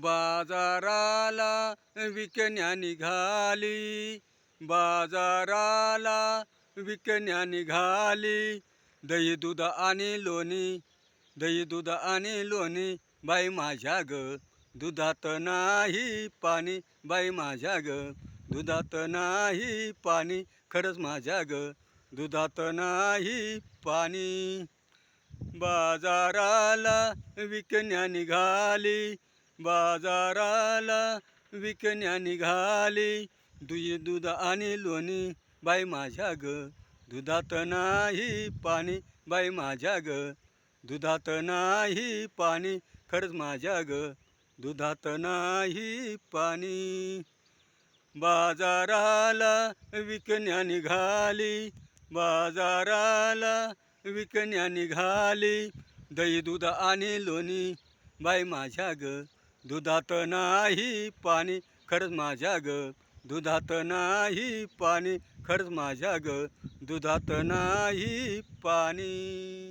बाजाराला विकण्या निघाली बाजाराला विकण्या निघाली दही दूध आणि लोणी दही दूध आणि लोणी. बाई माझ्या ग दुधात नाही पाणी. बाई माझ्या ग दुधात नाही पाणी. खरंच माझ्या ग दुधात नाही पाणी. बाजाराला विकण्या निघाली बाजाराला विकण्या निघाली. दुई दूध आणि लोणी बाई माझ्या ग. दुधात नाही पाणी बाई माझ्या ग. दुधात नाही पाणी खरंच माझ्या ग. दुधात नाही पाणी. बाजाराला विकण्या निघाली. बाजाराला विकण्या निघाली. दही दूध आणि लोणी बाई माझ्या ग. दुधात नाही पाणी खरंच माझ्या ग दुधात नाही पाणी खरंच माझ्या ग दुधात नाही पाणी.